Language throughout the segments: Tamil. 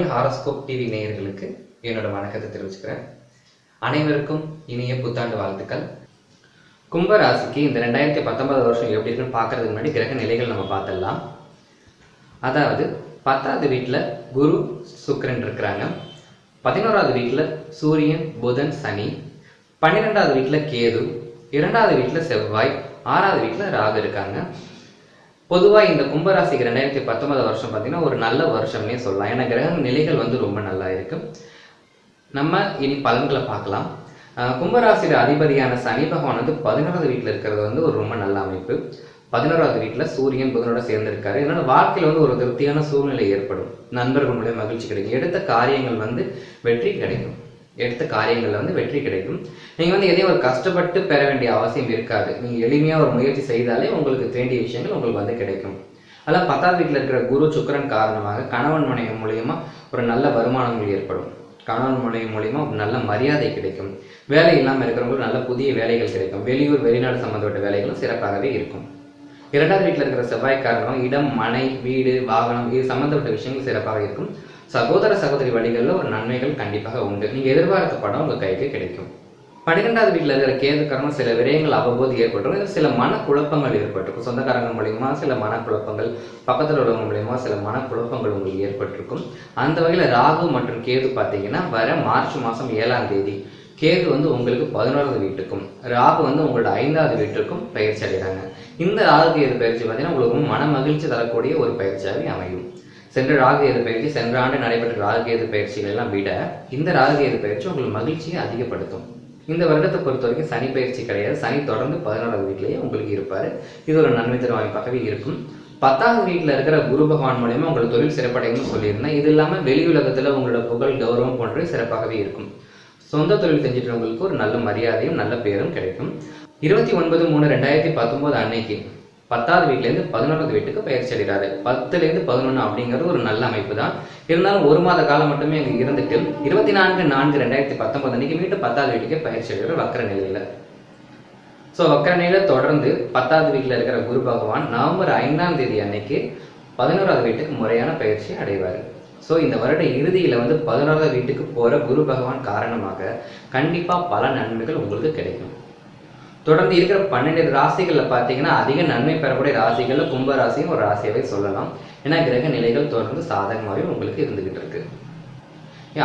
தமிழ் ஹாரஸ்கோப் டிவி நேயர்களுக்கு என்னோட வணக்கத்தை தெரிவிச்சுக்கிறேன். அனைவருக்கும் இனிய புத்தாண்டு வாழ்த்துக்கள். கும்பராசிக்கு இந்த ரெண்டாயிரத்தி பத்தொன்பது வருஷம் எப்படி இருக்குன்னு பார்க்கறதுக்கு முன்னாடி கிரக நிலைகள் நம்ம பார்த்துடலாம். அதாவது பத்தாவது வீட்டில் குரு சுக்கரன் இருக்கிறாங்க. பதினோராவது வீட்டில் சூரியன் புதன் சனி. பன்னிரெண்டாவது வீட்டில் கேது. இரண்டாவது வீட்டில் செவ்வாய். ஆறாவது வீட்டில் ராகு இருக்காங்க. பொதுவாக இந்த கும்பராசிக்கு ரெண்டாயிரத்தி பத்தொன்பது வருஷம் பார்த்தீங்கன்னா ஒரு நல்ல வருஷம்னே சொல்லலாம். ஏன்னா கிரக நிலைகள் வந்து ரொம்ப நல்லா இருக்கு. நம்ம இனி பலன்களை பார்க்கலாம். அஹ் கும்பராசியோட அதிபதியான சனி பகவான் வந்து பதினோராவது வீட்டில் இருக்கிறது வந்து ஒரு ரொம்ப நல்ல அமைப்பு. பதினோராவது வீட்டில் சூரியன் புதனோட சேர்ந்திருக்காரு. இதனால வாழ்க்கையில் வந்து ஒரு திருப்தியான சூழ்நிலை ஏற்படும். நண்பர்கள் மூலியம் மகிழ்ச்சி கிடைக்கும். எடுத்த காரியங்கள் வந்து வெற்றி கிடைக்கும். எடுத்த காரியங்களில் வந்து வெற்றி கிடைக்கும். நீங்கள் வந்து எதையும் ஒரு கஷ்டப்பட்டு பெற வேண்டிய அவசியம் இருக்காது. நீங்கள் எளிமையாக ஒரு முயற்சி செய்தாலே உங்களுக்கு வேண்டிய விஷயங்கள் உங்களுக்கு வந்து கிடைக்கும். அதெல்லாம் பத்தாவது வீட்டில் இருக்கிற குரு சுக்கிரன் காரணமாக கணவன் மனைவி மூலியமா ஒரு நல்ல வருமானங்கள் ஏற்படும். கணவன் மனைவி மூலியமா ஒரு நல்ல மரியாதை கிடைக்கும். வேலை இல்லாமல் இருக்கிறவங்களுக்கு நல்ல புதிய வேலைகள் கிடைக்கும். வெளியூர் வெளிநாடு சம்பந்தப்பட்ட வேலைகளும் சிறப்பாகவே இருக்கும். இரண்டாவது வீட்டில் இருக்கிற செவ்வாய் காரணம் இடம் மனை வீடு வாகனம் இது சம்பந்தப்பட்ட விஷயங்கள் சிறப்பாக இருக்கும். சகோதர சகோதரி வழிகளில் ஒரு நன்மைகள் கண்டிப்பாக உண்டு. நீங்கள் எதிர்பார்த்த படம் உங்கள் கைக்கு கிடைக்கும். பன்னிரெண்டாவது வீட்டில் இருக்கிற கேதுக்காரங்க சில விரயங்கள் அவ்வப்போது ஏற்பட்டுரும். இதுல சில மனக்குழப்பங்கள் ஏற்பட்டிருக்கும். சொந்தக்காரங்க மூலியமா சில மனக்குழப்பங்கள் பக்கத்தில் உள்ளவங்க மூலியமா சில மனக்குழப்பங்கள் உங்களுக்கு ஏற்பட்டிருக்கும். அந்த வகையில் ராகு மற்றும் கேது பார்த்தீங்கன்னா வர மார்ச் மாதம் ஏழாம் தேதி கேது வந்து உங்களுக்கு பதினோராவது வீட்டுக்கும் ராகு வந்து உங்களோட ஐந்தாவது வீட்டுக்கும் பயிற்சி அடைகிறாங்க. இந்த ராகு கேது பயிற்சி பார்த்தீங்கன்னா உங்களுக்கு மன மகிழ்ச்சி தரக்கூடிய ஒரு பயிற்சியாகவே அமையும். சென்ற ராகுகேது பயிற்சி சென்ற ஆண்டு நடைபெற்ற ராகுகேது பயிற்சிகள் எல்லாம் விட இந்த ராகுகேது பயிற்சி உங்களுக்கு மகிழ்ச்சியை அதிகப்படுத்தும். இந்த வருடத்தை பொறுத்த வரைக்கும் சனி பயிற்சி கிடையாது. சனி தொடர்ந்து பதினோராவது வீட்டிலேயே உங்களுக்கு இருப்பார். இது ஒரு நன்மை தரும் வாய்ப்பாகவே இருக்கும். பத்தாவது வீட்டில் இருக்கிற குரு பகவான் மூலயமா உங்களுக்கு தொழில் சிறப்படையும்னு சொல்லியிருந்தேன். இது இல்லாமல் வெளி உலகத்துல உங்களோட புகழ் கௌரவம் போன்றவை சிறப்பாகவே இருக்கும். சொந்த தொழில் செஞ்சுட்டவங்களுக்கு ஒரு நல்ல மரியாதையும் நல்ல பேரும் கிடைக்கும். இருபத்தி ஒன்பது மூணு ரெண்டாயிரத்தி பத்தொன்பது அன்னைக்கு பத்தாவது வீட்டிலேருந்து பதினொன்றாவது வீட்டுக்கு பயிற்சி அடைகிறாரு பத்துலேருந்து பதினொன்று அப்படிங்கிறது ஒரு நல்ல அமைப்பு தான் இருந்தாலும் ஒரு மாத காலம் மட்டுமே அங்கே இருந்துட்டு இருபத்தி நான்கு நான்கு ரெண்டாயிரத்தி பத்தொன்பது அன்னைக்கு மீண்டும் பத்தாவது வீட்டுக்கு பயிற்சி அடைகிறார் வக்கர நிலையில். ஸோ வக்கர நிலையில் தொடர்ந்து பத்தாவது வீட்டில் இருக்கிற குரு பகவான் நவம்பர் ஐந்தாம் தேதி அன்னைக்கு பதினோராவது வீட்டுக்கு முறையான பயிற்சி அடைவார். ஸோ இந்த வருட இறுதியில் வந்து பதினோராவது வீட்டுக்கு போகிற குரு பகவான் காரணமாக கண்டிப்பாக பல நன்மைகள் உங்களுக்கு கிடைக்கும். தொடர்ந்து இருக்கிற பன்னெண்டு ராசிகளில் பார்த்தீங்கன்னா அதிக நன்மை பெறக்கூடிய ராசிகளில் கும்ப ராசியும் ஒரு ராசியாவே சொல்லலாம். ஏன்னா கிரக நிலைகள் தொடர்ந்து சாதகமாகவே உங்களுக்கு இருந்துகிட்டு இருக்கு.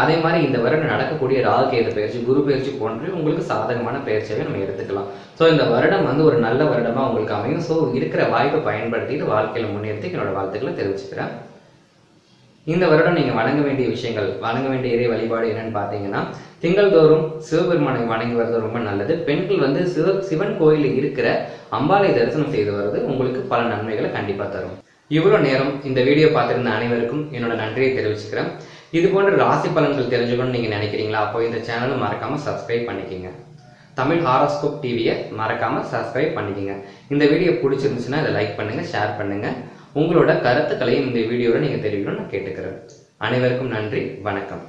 அதே மாதிரி இந்த வருடம் நடக்கக்கூடிய ராகுகேது பயிற்சி குரு பயிற்சி போன்று உங்களுக்கு சாதகமான பயிற்சியாகவே நம்ம எடுத்துக்கலாம். ஸோ இந்த வருடம் வந்து ஒரு நல்ல வருடமா உங்களுக்கு அமையும். ஸோ இருக்கிற வாய்ப்பை பயன்படுத்திட்டு வாழ்க்கையில் முன்னேற்றி என்னோட வாழ்த்துக்களை தெரிவிச்சுக்கிறேன். இந்த வருடம் நீங்கள் வணங்க வேண்டிய விஷயங்கள் வணங்க வேண்டிய இறை வழிபாடு என்னன்னு பார்த்தீங்கன்னா திங்கள்தோறும் சிவபெருமானை வணங்கி வர்றது ரொம்ப நல்லது. பெண்கள் வந்து சிவ சிவன் கோயிலில் இருக்கிற அம்பாலை தரிசனம் செய்து வர்றது உங்களுக்கு பல நன்மைகளை கண்டிப்பாக தரும். இவ்வளோ நேரம் இந்த வீடியோ பார்த்துருந்த அனைவருக்கும் என்னோட நன்றியை தெரிவிச்சுக்கிறேன். இது போன்ற ராசி பலன்கள் தெரிஞ்சுக்கணும்னு நீங்கள் நினைக்கிறீங்களா? அப்போ இந்த சேனலை மறக்காமல் சப்ஸ்கிரைப் பண்ணிக்கோங்க. தமிழ் ஹாரோஸ்கோப் டிவியை மறக்காமல் சப்ஸ்கிரைப் பண்ணிக்கோங்க. இந்த வீடியோ பிடிச்சிருந்துச்சுன்னா இதை லைக் பண்ணுங்கள் ஷேர் பண்ணுங்கள் உங்களோட கருத்துக்களையும் இந்த வீடியோவில் நீங்க தெரிவிக்கணும்னு நான் கேட்டுக்கிறேன். அனைவருக்கும் நன்றி வணக்கம்.